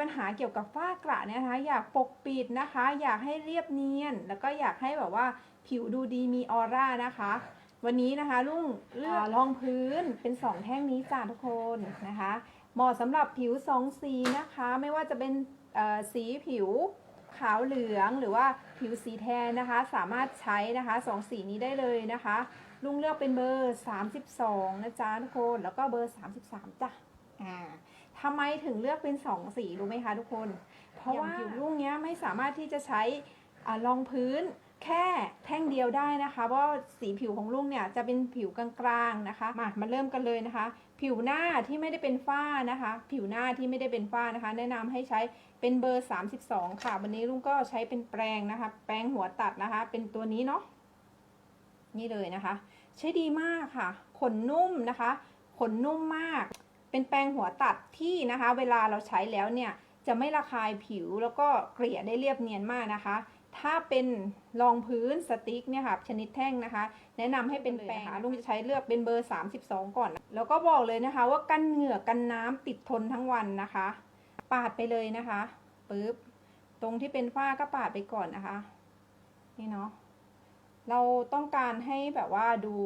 ปัญหาเกี่ยวกับฝ้ากระเนี่ยนะคะ อยากปกปิดนะคะ อยากให้เรียบเนียน แล้วก็อยากให้แบบว่าผิวดูดีมีออร่านะคะ วันนี้นะคะลุงเลือกรองพื้นเป็นสองแท่งนี้จ้าทุกคนนะคะ เหมาะสำหรับผิวสองสีนะคะ ไม่ว่าจะเป็นเอ่อสีผิวขาวเหลืองหรือว่าผิวสีแทนนะคะ สามารถใช้นะคะสองสีนี้ได้เลยนะคะลุงเลือกเป็นเบอร์ 32 นะจ๊ะทุกคน แล้วก็เบอร์ 33จ้ะ อ่าทำไมถึงเลือกเป็น2สีรู้ไหมคะทุกคน เพราะว่าผิวลุงเนี้ยไม่สามารถที่จะใช้อ่ารองพื้นแค่แท่งเดียวได้นะคะเพราะว่าสีผิวของลุงเนี่ยจะเป็นผิวกลางๆนะคะ มามาเริ่มกันเลยนะคะ ผิวหน้าที่ไม่ได้เป็นฝ้านะคะ ผิวหน้าที่ไม่ได้เป็นฝ้านะคะ แนะนำให้ใช้เป็นเบอร์ 32 ค่ะ วันนี้ลุงก็ใช้เป็นแปรงนะคะ แปรงหัวตัดนะคะ เป็นตัวนี้เนาะนี่เลยนะคะ ใช้ดีมากค่ะ ขนนุ่มนะคะ ขนนุ่มมาก เป็นแปรงหัวตัดที่นะคะ เวลาเราใช้แล้วเนี่ยจะไม่ระคายผิวแล้วก็เกลี่ยได้เรียบเนียนมากนะคะ ถ้าเป็นรองพื้นสติ๊กเนี่ยค่ะชนิดแท่งนะคะ แนะนำให้เป็นแปรงค่ะลุงจะใช้เลือกเป็นเบอร์ 32 ก่อน แล้วก็บอกเลยนะคะ ว่ากันเหงื่อกันน้ำติดทนทั้งวันนะคะ ปาดไปเลยนะคะปึ๊บตรงที่เป็นฝ้าก็ปาดไปก่อนนะคะ นี่เนาะเราต้องการให้แบบว่าดู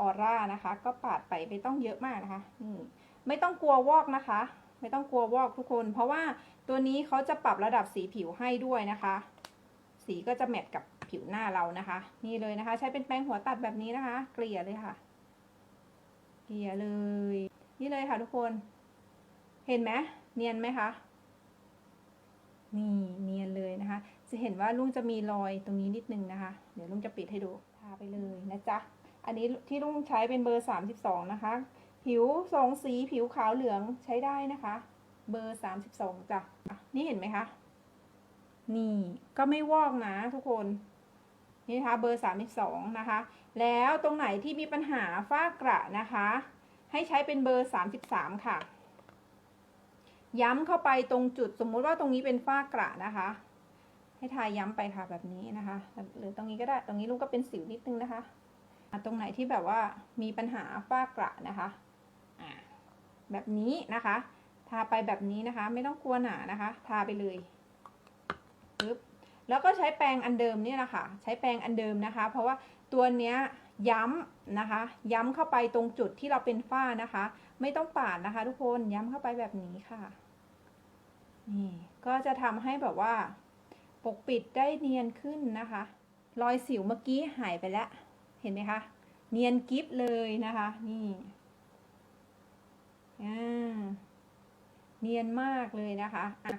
ออร่านะคะ ก็ปาดไปไม่ต้องเยอะมากนะคะนี่ไม่ต้องกลัววอกนะคะ ไม่ต้องกลัววอกทุกคน เพราะว่าตัวนี้เขาจะปรับระดับสีผิวให้ด้วยนะคะ สีก็จะแมทกับผิวหน้าเรานะคะ นี่เลยนะคะ ใช้เป็นแปรงหัวตัดแบบนี้นะคะ เกลี่ยเลยค่ะ เกลี่ยเลย นี่เลยค่ะทุกคน เห็นไหมเนียนไหมคะนี่เนียนเลยนะคะ จะเห็นว่าลุงจะมีรอยตรงนี้นิดนึงนะคะ เดี๋ยวลุงจะปิดให้ดูทาไปเลยนะจ๊ะ อันนี้ที่ลุงใช้เป็นเบอร์ 32 นะคะ ผิวสองสีผิวขาวเหลืองใช้ได้นะคะ เบอร์ 32จ้ะอะนี่เห็นไหมคะ นี่ก็ไม่วอกนะทุกคน นี่นะคะเบอร์ 32 นะคะ แล้วตรงไหนที่มีปัญหาฝ้ากระนะคะ ให้ใช้เป็นเบอร์ 33 ค่ะ ย้ำเข้าไปตรงจุดสมมุติว่าตรงนี้เป็นฝ้ากระนะคะให้ทาย้ำไปค่ะแบบนี้นะคะ หรือตรงนี้ก็ได้ ตรงนี้ลุงก็เป็นสิวนิดนึงนะคะ ตรงไหนที่แบบว่ามีปัญหาฝ้ากระนะคะแบบนี้นะคะ ทาไปแบบนี้นะคะ ไม่ต้องกลัวหนานะคะ ทาไปเลยปึ๊บแล้วก็ใช้แปรงอันเดิมนี่ยนะคะใช้แปรงอันเดิมนะคะ เพราะว่าตัวเนี้ยย้ำนะคะ ย้ำเข้าไปตรงจุดที่เราเป็นฝ้านะคะ ไม่ต้องปาดนะคะ ทุกคนย้ำเข้าไปแบบนี้ค่ะนี่ก็จะทำให้แบบว่า ปกปิดได้เนียนขึ้นนะคะ รอยสิวเมื่อกี้หายไปแล้ว เห็นไหมคะ เนียนกิฟเลยนะคะ นี่เนียนมากเลยนะคะอะ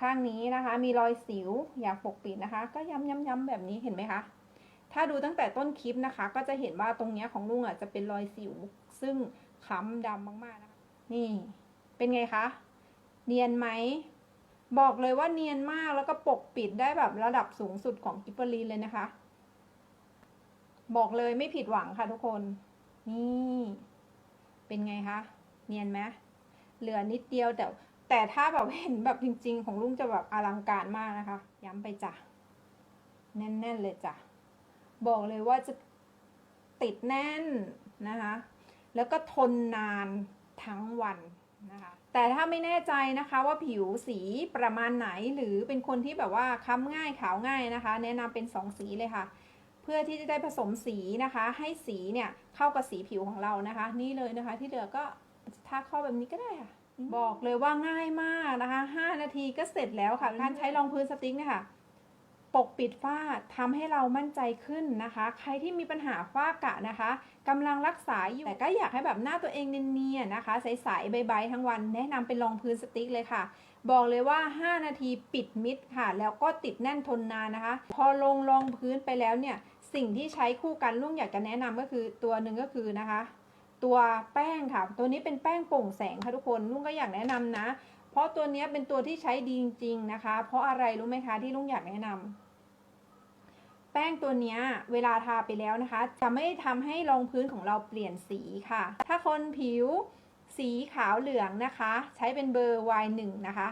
ข้างนี้นะคะ มีรอยสิวอยากปกปิดนะคะ ก็ย้ำย้ำย้ำแบบนี้เห็นไหมคะ ถ้าดูตั้งแต่ต้นคลิปนะคะ ก็จะเห็นว่าตรงเนี้ยของลุงอะจะเป็นรอยสิว ซึ่งค้ำดำมากๆนะคะ นี่ เป็นไงคะ เนียนไหมบอกเลยว่าเนียนมากแล้วก็ปกปิดได้แบบระดับสูงสุดของกิฟเฟอรีนเลยนะคะ บอกเลยไม่ผิดหวังค่ะทุกคน นี่ เป็นไงคะ เนียนไหมเหลือนิดเดียวแต่ แต่ถ้าแบบเห็นแบบจริง ๆ ของลุงจะแบบอลังการมากนะคะ ย้ำไปจ้ะ แน่น ๆ เลยจ้ะ บอกเลยว่าจะติดแน่นนะคะ แล้วก็ทนนานทั้งวันนะคะแต่ถ้าไม่แน่ใจนะคะว่าผิวสีประมาณไหนหรือเป็นคนที่แบบว่าค้ำง่ายขาวง่ายนะคะ แนะนำเป็นสองสีเลยค่ะ เพื่อที่จะได้ผสมสีนะคะ ให้สีเนี่ยเข้ากับสีผิวของเรานะคะ นี่เลยนะคะที่เหลือก็ทาเข้าแบบนี้ก็ได้ค่ะ บอกเลยว่าง่ายมากนะคะ 5 นาทีก็เสร็จแล้วค่ะ การใช้รองพื้นสติ๊กเนี่ยค่ะปกปิดฝ้าทำให้เรามั่นใจขึ้นนะคะ ใครที่มีปัญหาฝ้ากระนะคะกำลังรักษาอยู่แต่ก็อยากให้แบบหน้าตัวเองเนียนๆนะคะ ใสๆใบๆทั้งวัน แนะนำเป็นรองพื้นสติ๊กเลยค่ะ บอกเลยว่า 5 นาทีปิดมิดค่ะ แล้วก็ติดแน่นทนนานนะคะ พอลงรองพื้นไปแล้วเนี่ย สิ่งที่ใช้คู่กันลุงอยากจะแนะนำก็คือตัวหนึ่งก็คือนะคะ ตัวแป้งค่ะ ตัวนี้เป็นแป้งโปร่งแสงค่ะทุกคนลุงก็อยากแนะนำนะ เพราะตัวนี้เป็นตัวที่ใช้ดีจริงๆนะคะ เพราะอะไรรู้ไหมคะที่ลุงอยากแนะนำแป้งตัวนี้เวลาทาไปแล้วนะคะ จะไม่ทำให้รองพื้นของเราเปลี่ยนสีค่ะ ถ้าคนผิวสีขาวเหลืองนะคะ ใช้เป็นเบอร์ Y1 นะคะ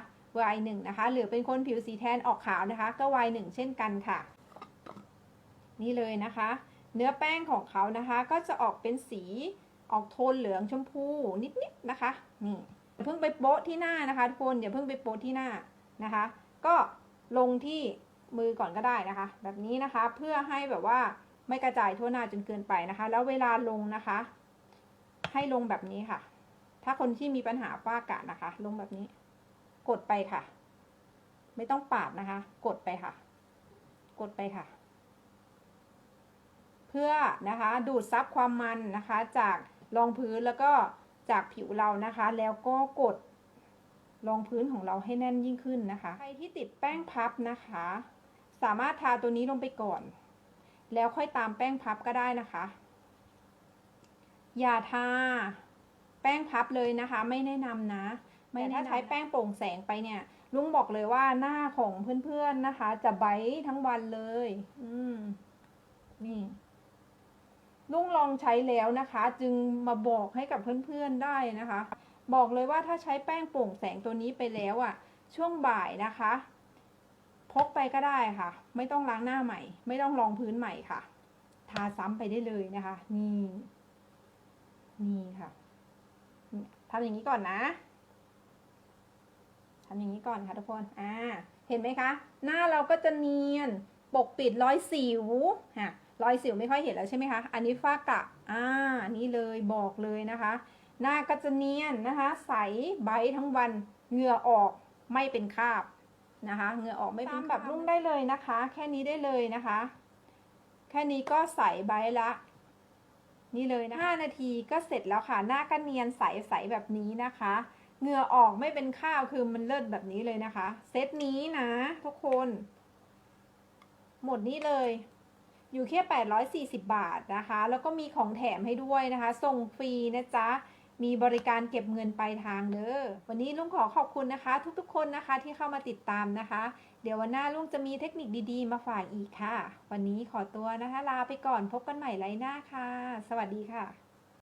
Y1 นะคะ หรือเป็นคนผิวสีแทนออกขาวนะคะ ก็ Y1 เช่นกันค่ะ นี่เลยนะคะ เนื้อแป้งของเขานะคะ ก็จะออกเป็นสีออกโทนเหลืองชมพูนิดๆนะคะนี่เพิ่งไปโป๊ะที่หน้านะคะทุกคนอย่าเพิ่งไปโป๊ะที่หน้านะคะ ก็ลงที่มือก่อนก็ได้นะคะ แบบนี้นะคะเพื่อให้แบบว่าไม่กระจายทั่วหน้าจนเกินไปนะคะ แล้วเวลาลงนะคะ ให้ลงแบบนี้ค่ะ ถ้าคนที่มีปัญหาฝ้ากระนะคะ ลงแบบนี้ กดไปค่ะ ไม่ต้องปาดนะคะ กดไปค่ะ กดไปค่ะ เพื่อนะคะดูดซับความมันนะคะ จากรองพื้นแล้วก็จากผิวเรานะคะ แล้วก็กดรองพื้นของเราให้แน่นยิ่งขึ้นนะคะ ใครที่ติดแป้งพับนะคะ สามารถทาตัวนี้ลงไปก่อน แล้วค่อยตามแป้งพับก็ได้นะคะ อย่าทาแป้งพับเลยนะคะ ไม่แนะนำนะไม่ถ้าใช้แป้งโปร่งแสงไปเนี่ย ลุงบอกเลยว่าหน้าของเพื่อนๆนะคะ จะไบท์ทั้งวันเลย อืมนี่ ลุงลองใช้แล้วนะคะ จึงมาบอกให้กับเพื่อนๆได้นะคะ บอกเลยว่าถ้าใช้แป้งโปร่งแสงตัวนี้ไปแล้วอะ่ะ ช่วงบ่ายนะคะ พกไปก็ได้ค่ะ ไม่ต้องล้างหน้าใหม่ ไม่ต้องรองพื้นใหม่ค่ะ ทาซ้ำไปได้เลยนะคะ นี่ นี่ค่ะทำอย่างนี้ก่อนนะทำอย่างนี้ก่อนค่ะทุกคน อ่า เห็นไหมคะ หน้าเราก็จะเนียน ปกปิดรอยสิวฮะ รอยสิวไม่ค่อยเห็นแล้วใช่ไหมคะ อันนี้ฝ้ากระอ่า นี่เลยบอกเลยนะคะ หน้าก็จะเนียนนะคะ ใสใบทั้งวันเหงื่อออกไม่เป็นคราบนะคะ เหงื่อออกไม่เป็นแบบรุ่งได้เลยนะคะ แค่นี้ได้เลยนะคะ แค่นี้ก็ใสใบละ นี่เลยนะ5นาทีก็เสร็จแล้วค่ะ หน้าก็เนียนใสๆแบบนี้นะคะเหงื่อออกไม่เป็นข้าวคือมันเลิศแบบนี้เลยนะคะ เซตนี้นะทุกคน หมดนี้เลย อยู่แค่ 840 บาทนะคะ แล้วก็มีของแถมให้ด้วยนะคะ ส่งฟรีนะจ๊ะ มีบริการเก็บเงินปลายทางเด้อ วันนี้ลุงขอขอบคุณนะคะ ทุกๆคนนะคะที่เข้ามาติดตามนะคะ เดี๋ยววันหน้าลุงจะมีเทคนิคดีๆ มาฝากอีกค่ะ วันนี้ขอตัวนะคะ ลาไปก่อนพบกันใหม่ไลน์หน้าค่ะ สวัสดีค่ะ